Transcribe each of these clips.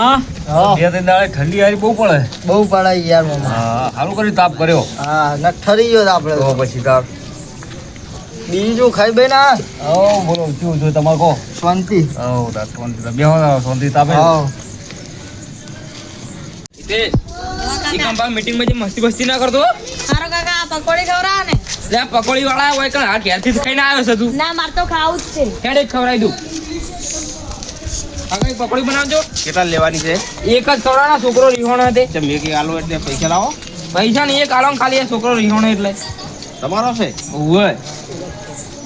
હા? બે ત્રણ દાડે ઠંડી હારી બહુ પડે. બહુ પડે યાર મામા. હા સારું કરી તાપ કર્યો. હા ન ઠરી ગયો આપણે તો પછી તાપ. બીજું ખાઈ બે ના હો બોલો શું જો તમારે કહો. શાંતિ. હો તાર શાંતિ તાપ બેહો શાંતિ તાપે. હા મીટિંગમાં જે મસ્તી બસ્તી ના કરતો હારો કાકા પકોડી ખવડાવો ને? લે પકોડી વાળા હોય કણ આ ઘેરથી ખાઈ ખાઈને આવ્યો છે તું. ના મારે તો ખાવું જ છે. ક્યારે ખવડાવી દઉં? એક પકોડી બનાવજો. કેટલા લેવાની છે? એક જ ખવડાવવાનો છોકરો રિહોણ હતી એક આલો એટલે પૈસા લાવો. પૈસા ને એક આલો ખાલી એ છોકરો રીહોણો એટલે. તમારો છે? હોય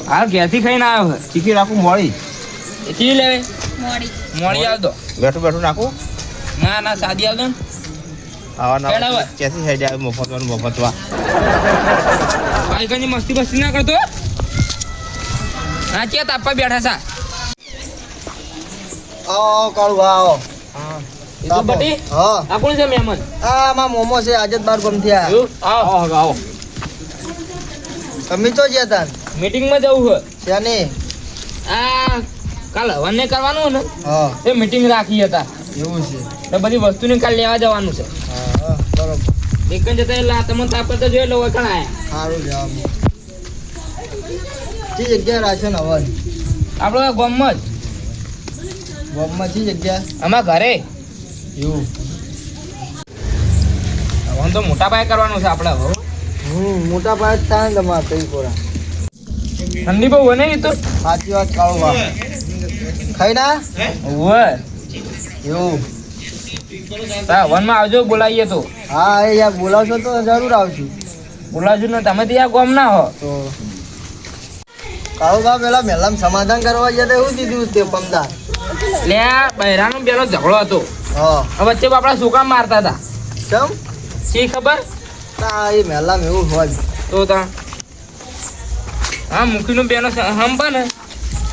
હાલ ઘેરથી ખાઈને આવ્યો છે. ચીકી રાખું મોડી ચીકી લેવે. મોડી મોડી આવતો બેઠું બેઠું નાખું. ના ના સાદી આવતો ને. આવા હેડ હવે. ના ક્યાંથી સાઈડ આવે મફતવા મફતવા ભાઈ કઈ મસ્તી બસ્તી ના કરતો ના ચેત આપવા બેઠા સા આવો કાળુ આવો. બટી? હા. આ કોણ છે મહેમાન? આ માં મોમો છે આજે જ બાર ગમથી આ એવું? આવો. આવો આવો તમે તો જ્યાં તાન મીટિંગમાં જવું છે ત્યાંની આ કાલ હવન કરવાનું ને? હા. એ મીટિંગ રાખી હતા. એવું છે. તો બધી વસ્તુને કાલ લેવા જવાનું છે. હા બરોબર. એક જ જતા એટલે તમને તાપ કરતા જોઈ લો વખણ આયા. સારું જવાબ જે જગ્યા રાખે ને હવન. આપણો ગામમાં જ. ગોમમાં જે જગ્યા? આમાં ઘરે? એવું. હવન તો મોટા પાયે કરવાનું છે આપણે હવે. હમ મોટા પાયે થાય તમારે કઈ કોરા ઠંડી બહુ હોય ને તો? સાચી વાત કાળો બા ખાઈ ના? હોય. એવું. આવજો બોલાવીએ તો. હા એ યાર બોલાવશો તો જરૂર આવશું. બોલાવજો ને તમે ત્યાં ગોમ ના હો. તો. કાળુ બા પેલા મેલામ સમાધાન કરવા જતા તો એવું દીધું તે પમદાર. લે આ બહેરાનો પેલો ઝઘડો હતો. હા. વચ્ચે આપણા છોકરા મારતા હતા? કેમ? શી ખબર? ના એ મેલા એવું હોય. તો તા. હા મુખીનું બેનો હંપા ને.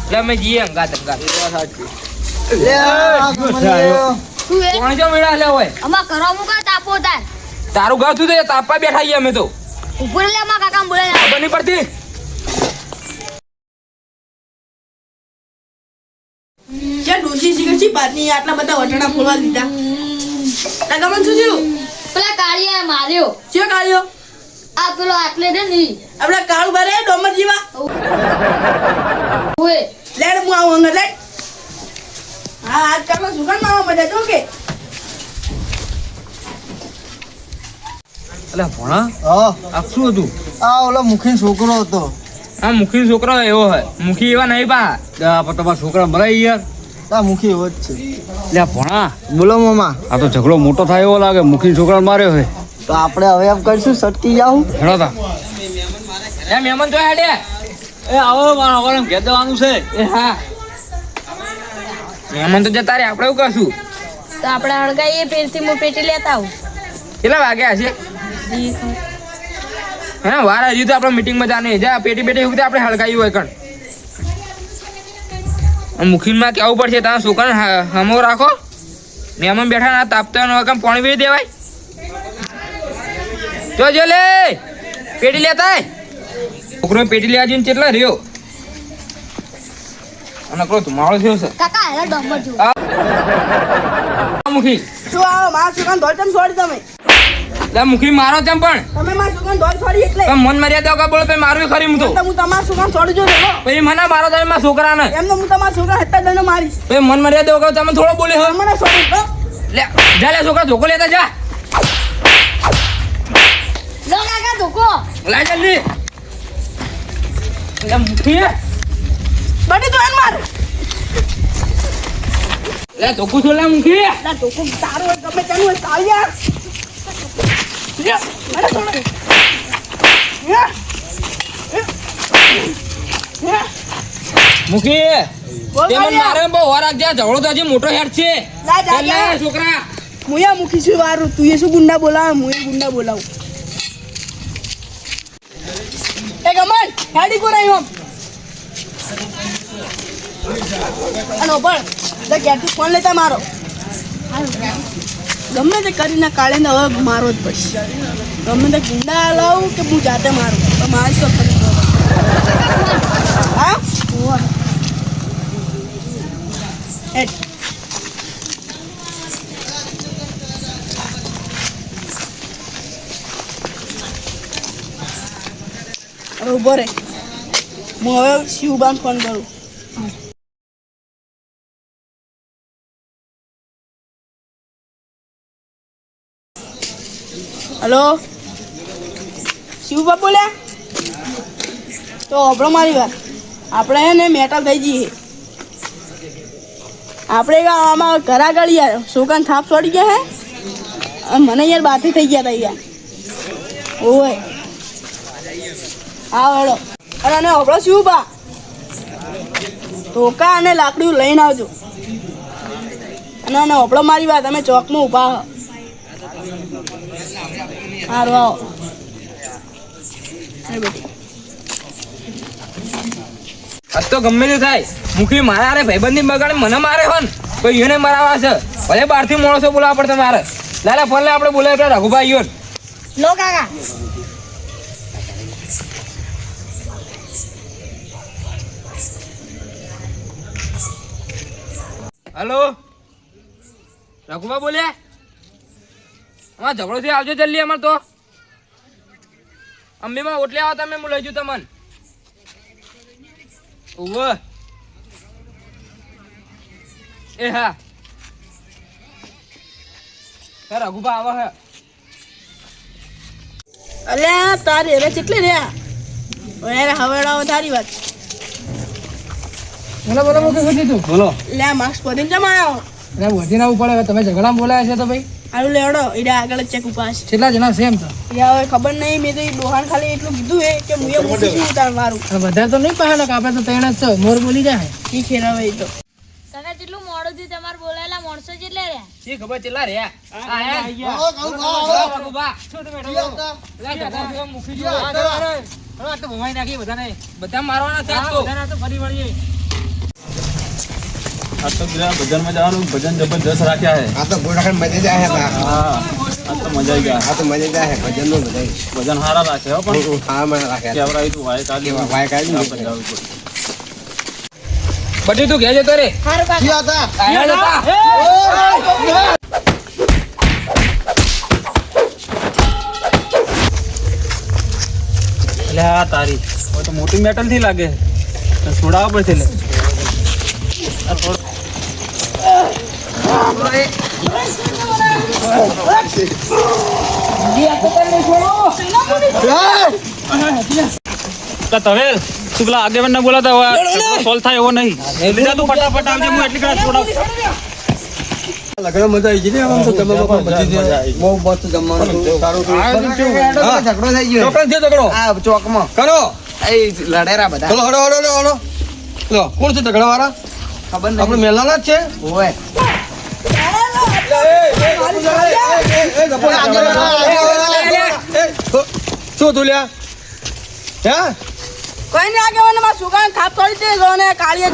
એટલે અમે જઈએ અંગાત અંગાત કોણ જો મેળા લે હોય? અમાર મુકા તાપો તાર તારું ઘર છે? તાપવા બેઠા છીએ અમે તો. ઉપર લે અમાર કાકા બોલે ખબર નહીં પડતી? છે પાટની આટલા બધા વટાણા ફોલવા લીધા ટકામાં શું થયું? પેલા કાળિયા માર્યો. શું કાળિયો? આ પેલો આટલે ને ની આપડા કાળુ બારે ડોમર જીવા. ઓએ. લેડ હું આવું અંદર લેડ હા આજકાલમાં સુગન માવા બધા જો કે. એટલે ભણા હા. આ શું હતું? આ ઓલો મુખી છોકરો હતો. આ મુખી છોકરો એવો હોય. મુખી એવા નહીં પા આ પણ તમારા છોકરા મરાઈ યાર મુખી એવો છે. લે ભણા બોલો મામા. આ તો ઝઘડો મોટો થાય એવો લાગે મુખી છોકરા માર્યો હોય તો આપણે હવે એમ કરશું સટકી જાઉં હેડો તા. એ મહેમાન જો હેડે. એ આવો મારા હવારે ઘેર જવાનું છે. એ હા. મહેમાન તો જતા રે આપણે એવું કરશું? તો આપણે અણગાઈએ પેરથી હું પેટી લેતા આવું. કેટલા વાગ્યા છે? હે વાર હજી તો આપણે મીટિંગમાં જાને જા પેટી પેટી એવું આપણે હળગાવી હોય કણ. મુખીનમાં કેવું પડશે? તમે છોકરાને હમો રાખો. મહેમાન બેઠા ના તાપતા નો કામ પાણી પી દેવાય. જો જો લે. પેટી લેતા છોકરો પેટી લેવા જઈને કેટલા રહ્યો? અને પેલો ધુમાડો થયો છે. કાકા મુખી. શું આવો? મારા છોકરાને ધોળ તમે છોડી તમે. લે મુખી મારો તેમ પણ. તમે માર સુગન ધોળ છોડી એટલે. પણ મન મર્યાદા કા બોલ પે મારું ખરી હું તો. તો હું તમાર સુગન છોડી જો દેખો પછી મને મારો તમે મારા છોકરાને. એમને હું તમાર છોકરા હતા દંડ મારીશ. પછી મન મર્યાદા કા તમે થોડો બોલે હો. મને છોડી દો લે જા લે છોકરા ધોકો લેતા જા. લો કાકા ધોકો. લા જલ્દી. લે મુખી બડી તો એમ માર. લે ધોકો છો લે મુખી લે ધોકો તારો સારું હોય ગમે તેનું હોય ચાલ યાર લે, મને છોડો. લે. લે. મુખી બોલ તે મારે બહુ વાર રાખજે ઝઘડો તો હજી મોટો હેડ છે. છોકરા. મુયા મૂકી છું વારું. તું એ શું ગુંડા બોલાવે? હું એ ગુંડા બોલાવું. એ ગમન ગાડી કોરા હોમ અને પણ ફોન લેતા મારો? ગમે તે કરીને કાળે કાળીને હવે મારો જ પડશે. ગમે તે ગુંડા લાવું કે હું જાતે મારું. તો મારશો હા? હવે ઊભો રે. હું હવે શિવબાન ફોન કરું. હલો? શિવબા બોલ્યા તો આપણો મારી વાત. આપણે હે ને મેટલ થઈ જઈએ. આપણે આમાં ઘર આગળ યાર, સુકાન થાપ છોડી ગયા હે? મને યાર બાથી થઈ ગયા હતા યાર. ઓય. હા હળો અરે, અને આપણો શું બા. ધોકા અને લાકડીઓ લઈને આવજો. અને અને આપણો મારી વાત, અમે ચોકમાં ઊભા. સારું આવો. આજ તો ગમે તે થાય. મુખી મારા અરે ભાઈબંધી બગાડે મને મારે હોન. કોઈ એને મરાવા છે. ભલે બહારથી માણસો બોલાવા પડશે મારે લાલા ફોન આપણે બોલાય પેલા રઘુભાઈ યોન. લો કાકા. હલો. રઘુભાઈ બોલ્યા? અમાર ઝઘડો થી આવજો જલ્દી અમાર તો. અંબીમાં ઓટલે આવો તમે હું લઈ જઉં તમને. ઓવ એ હા. રઘુભા આવો હે. અલ્યા તારી એને કેટલી રહ્યા હવે હવેડાઓ તારી વાત. બોલો બોલો મુકે કીધું? બોલો. લે માર્ક્સ પડીને જમાયો એટલે વધી આવું પડે. તમે ઝઘડામાં બોલાયા છે તો ભાઈ. આવું લેવડો એડા આગળ ચેક ઉપાસ કેટલા જણા સેમ તો? યાર હવે ખબર નહીં મેં તો એ ખાલી એટલું કીધું હે કે હું એ મૂકી છું તાર મારું બધા તો નહીં પહેલા કે આપણે તો ત્રણ જ છે. મોર બોલી જાય. ઈ ખેરાવે એ તો. કાકા જેટલું મોડું થયું તમારે બોલાયેલા મોણસો જેટલા રહ્યા. શી ખબર ચેલા રે આ હે? રઘુભા શું તમે બેઠો છો? આ તો ભમાઈ નાખી બધાને. બધા મારવાના છે બધાને તો. આ તો બધા ભજનમાં જવાનું ભજન જબરદસ્ત રાખ્યા છે આ તો ગોળાખંડ મજા જાય હે બા. હા આ તો મજા આવી ગયા આ તો મજા જાય હે ભજનનું બધા ભજન હારા રાખે હો પણ હા મને રાખે કેવરાય તું વાય કાઢી કેવા વાય કાઢી આ પંજાબી કોઈ. બધું તું ઘેર જતો રે સારું કાકા આયા જતા એટલે આ તારી હવે તો મોટી મેટલથી લાગે તો છોડાવવા પડશે લે આ થોડું પેલા તવેલ તું પેલા આગેવાન ના બોલાતા હોય સોલ થાય એવો નહીં. લીધા તું ફટાફટ આવજે હું એટલી કડા છોડાવ લગ્ન મજા આવી ગઈ ને આમ તો જમવામાં પણ બધી બહુ મસ્ત જમવાનું. સારું ઝઘડો થઈ ગયો. ચોકન છે ઝઘડો? આ ચોકમાં. કરો. એ લડેરા બધા. ચલો હડો હડો હડો હડો લો કોણ છે ઝઘડા વાળા ખબર આપણે મેલાના જ છે? ઓય શું તું લ્યા હે કોઈ નહીં આગળ મારા સુકાન થાપ છોડી દે જો ને કાળીએ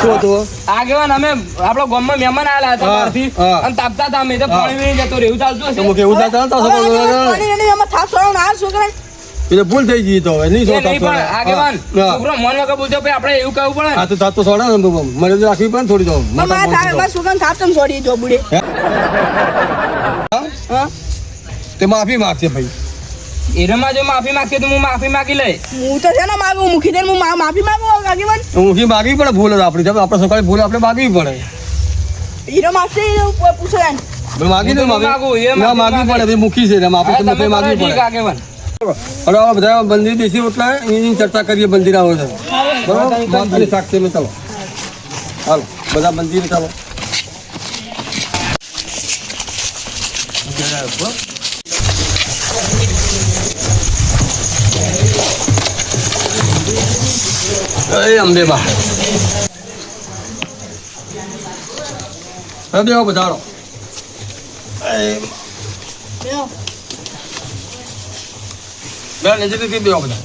શું તું આગેવાન અમે આપણા ગામમાં મહેમાન આવેલા હતા બહારથી. અને તાપતા હતા અમે તો પાણી જતો રહ્યું ચાલતું હશે. એવું થાય ચાલતા પાણી થાપ ના છોકરા એટલે ભૂલ થઈ ગઈ તો હવે નહીં સોતા આગેવાન છોકરો મન વગર બોલતો ભાઈ આપણે એવું કહું પડે હા તો તાત તો સોડા ને તું મને તો રાખવી પડે ને થોડી તો. મારા થાપ મારા સુકાન થાપ તમ છોડી જોબુડી હા? તે માફી માંગશે ભાઈ. એનામાં જો માફી માંગતી તો હું માફી માંગી લઈ હું તો છે ને માગું મૂકી દે હું મા- માફી માંગુ આગેવાન. ઊંઘી માગવી પડે ભૂલ જ આપણી. આપણે સકાળે ભૂલ આપણે માગવી પડે. હીરો માગશે પૂછો. પણ માગી દે હું માગું, એ ના માફી માગવી માંગે. પડે મૂકી છે માફી તમે માગવી પડે. આગેવાન. હવે આ બધા મંદિર દેશી એટલે એની ચર્ચા કરીએ મંદિર આવે છે. બરાબર? સાક્ષી ચાલો. હાલો બધા મંદિર ચાલો. અંબે બા. બધાડો બેહો. બે નજીકથી બેહો બધા.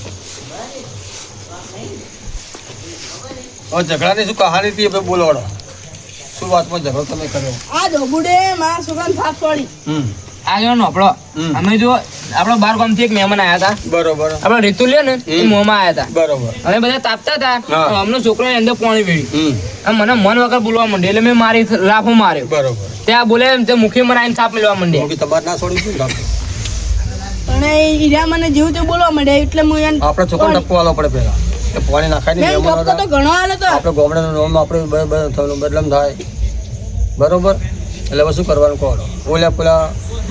હવે ઝઘડાની શું કહાની હતી આપણે બોલવાડો. શું વાતમાં ઝઘડો તમે કર્યો? આ જોબુડે મારા સુકાન થાપ પડી. હમ. આગેવાન આપણો હમ. અમે જો આપણો બાર ગામથી એક મહેમાન આયા હતા. બરોબર. આપણે રીતુ લે ને એ મોમાં આવ્યા હતા. બરોબર. અમે બધા તાપતા હતા અમનો છોકરો અંદર પાણી વીડ્યું. મને મન વગર બોલવા માંડે એટલે મેં મારી લાફો માર્યો. બરોબર. ત્યાં બોલે એમ તે મુખી મરાઈને સાપ મેળવા માંડે તમારે ના છોડી છું ને પણ એ હીરા મને જેવું તે બોલવા માંડ્યા એટલે હું એને આપણે છોકરા ટપ્પો આલો પડે પહેલા. એ પાણી નાખાય મેં તો ઘણો આલો તો. આપણે ગોમડાનું નામ આપણે બદલામ થાય. બરોબર? એટલે હવે શું કરવાનું કહો? બોલ્યા પેલા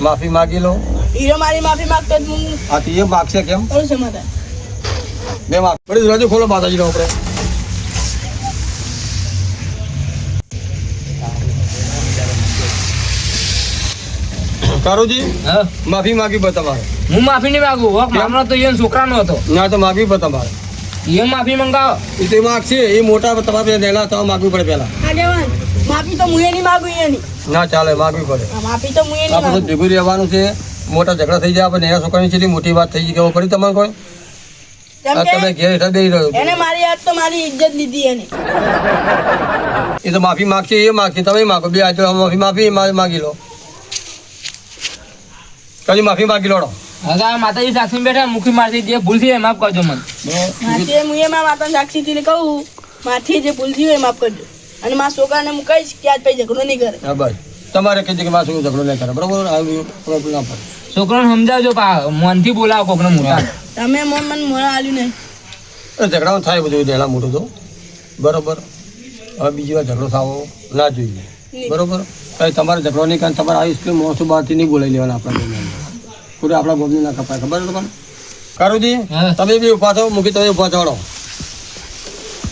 માફી માગી લો. હીરો મારી માફી માગતો હું હા તો એ માગશે કેમ? છે માતા બે માફ પડી રજૂ ખોલો માતાજીનો આપણે. કારુજી હા? માફી માગી તમારે હું માફી નહીં માંગુ હો. મામલો તો એ છોકરાનો હતો. ના તો માફી પડે તમારે. એ માફી મંગાવો. એ તો માગશે એ મોટા તમારે પહેલા તો માગવી પડે પહેલા. માફી તો હું એની માગું એની ના ચાલે માગવી પડે. માફી તો હું એની આપણે માગું. ભેગું રહેવાનું છે. મોટા ઝઘડા થઈ જાય આપણે એના છોકરાની છે મોટી વાત થઈ ગઈ કેવો પડી તમારે કોઈ? તમે ઘેર હેઠળ બેસી રહ્યો એને મારી હાથ તો મારી ઇજ્જત લીધી એને. એ તો માફી માગશે એ માગશે તમે માગો. બે આજે માફી માફી માગી લો. કદી માફી માગી લોડો. હવે માતાજી સાક્ષી બેઠા મુખી મારથી જે ભૂલ થઈ એ માફ કરજો મને. માથી હું એમાં માતા સાક્ષીથી કહું માથી જે ભૂલ એ માફ કરજો. અને મારા છોકરાને હું કહીશ કે આજ પછી ઝઘડો નહીં કરે. હા બસ. તમારે કે દે કે મારું ઝઘડો નહીં કરે. બરોબર? આવી problem ના પડે. છોકરાને સમજાવજો પા મનથી બોલાવો કોકને મોટા. તમે મન મન મોડા આલ્યું નહીં. એ ઝઘડામાં થાય બધું દેણા મોટું તો. બરોબર? હવે બીજી વાર ઝઘડો થવો ના જોઈએ. બરોબર? કઈ તમારે ઝઘડો નહીં કારણ તમારે આવી સ્કીમ મોસું બહારથી નહીં બોલાવી લેવાના આપણા પૂરે આપણા ગોમની ના કપાય. ખબર છે તમને? કારુજી હા. તમે બી ઊભા થો મૂકી તમે ઊભા થો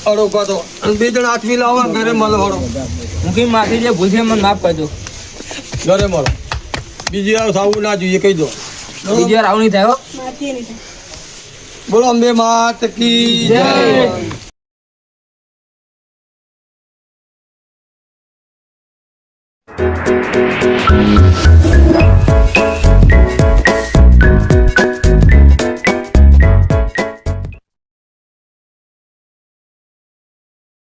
અડો ઊભા થો અને બે જણ આઠમી લાવો ઘરે મળો હળો. મુખી માથી જે ભૂલ એ મને માફ કરજો. ઘરે મળો. બીજી વાર થવું ના જોઈએ કહી દો. બીજી વાર આવું નહીં થાય. બોલો અંબે માત કી જય.